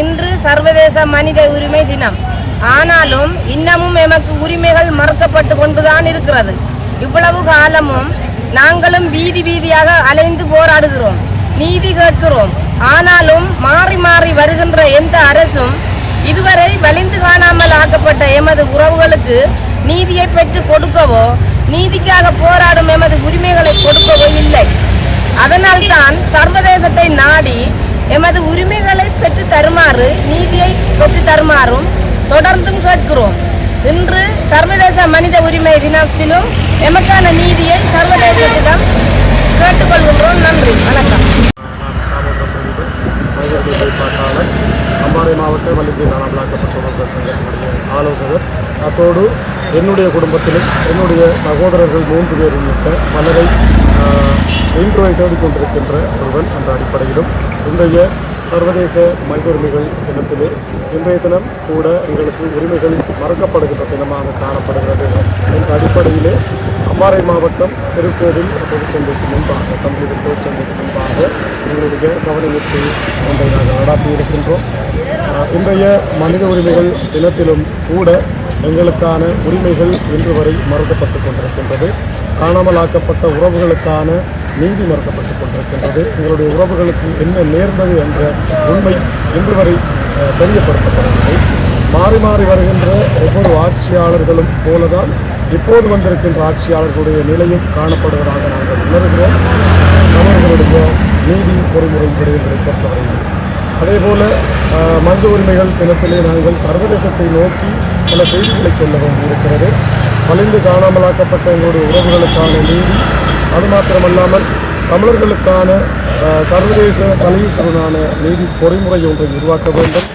இன்று சர்வதேச மனித உரிமை தினம். ஆனாலும் இன்னமும் எமக்கு உரிமைகள் மறுக்கப்பட்டு கொண்டுதான் இருக்கிறது. இவ்வளவு காலமும் நாங்களும் வீதி வீதியாக அலைந்து போராடுகிறோம். நீதி கேட்கிறோம். ஆனாலும் மாறி மாறி வருகின்ற எந்த அரசும் இதுவரை வலிந்து காணாமல் ஆக்கப்பட்ட எமது உறவுகளுக்கு நீதியை பெற்று கொடுக்கவோ நீதிக்காக போராடும் எமது உரிமைகளை கொடுக்கவோ இல்லை. அதனால்தான் சர்வதேசத்தை நாடி எமது உரிமைகளை பெற்று தருமாறு நீதியை பெற்று தருமாறும் தொடர்ந்தும் கேட்கிறோம். இன்று சர்வதேச மனித உரிமை தினத்திலும் எமக்கான நீதியை சர்வதேசத்திடம் கேட்டுக்கொள்கின்றோம். நன்றி. வணக்கம். அம்பாறை மாவட்ட வலிந்து காணாமலாக்கப்பட்டவர்கள் சங்கத்தினுடைய ஆலோசகர். அத்தோடு என்னுடைய குடும்பத்திலும் என்னுடைய சகோதரர்கள் மூன்று பேர் உள்ளிட்ட பலரை இன்றுவை தேடிக்கொண்டிருக்கின்ற ஒருவன் என்ற அடிப்படையிலும். இன்றைய சர்வதேச மனித உரிமைகள் தினத்திலே இன்றைய தினம் கூட எங்களுக்கு உரிமைகள் மறுக்கப்படுகின்ற தினமாக காணப்படுகிறது. என்ற அடிப்படையிலே அம்பாறை மாவட்டம் திருக்கோவில் தொழிற்சந்தைக்கு முன்பாக தமிழக தொழிற்சந்தைக்கு முன்பாக எங்களுடைய கவனஈர்ப்பு ஒன்றை நாங்கள் நடாத்தி இருக்கின்றோம். இன்றைய மனித உரிமைகள் தினத்திலும் கூட எங்களுக்கான உரிமைகள் இன்று வரை மறுக்கப்பட்டு கொண்டிருக்கின்றது. காணாமலாக்கப்பட்ட உறவுகளுக்கான நீதி மறுக்கப்பட்டுக் கொண்டிருக்கின்றது. எங்களுடைய உறவுகளுக்கு என்ன நேர்ந்தது என்ற உண்மை இன்று வரை தெரியப்படுத்தப்படவில்லை. மாறி மாறி வருகின்ற ஒவ்வொரு ஆட்சியாளர்களும் போலதான் இப்போது வந்திருக்கின்ற ஆட்சியாளர்களுடைய நிலையும் காணப்படுவதாக நாங்கள் உணர்கிறோம். தமிழர்களுடைய நீதி பொறிமுறை விடயங்களை பொறுத்தவரையில் அதேபோல மனித உரிமைகள் தினத்திலே நாங்கள் சர்வதேசத்தை நோக்கி பல செய்திகளை சொல்ல வேண்டியிருக்கிறது வலிந்து காணாமலாக்கப்பட்ட எங்களுடைய உறவுகளுக்கான நீதி அது மாத்திரமல்லாமல் தமிழர்களுக்கான சர்வதேச தலையீட்டுடனான நீதி பொறிமுறை ஒன்றை உருவாக்க வேண்டும்.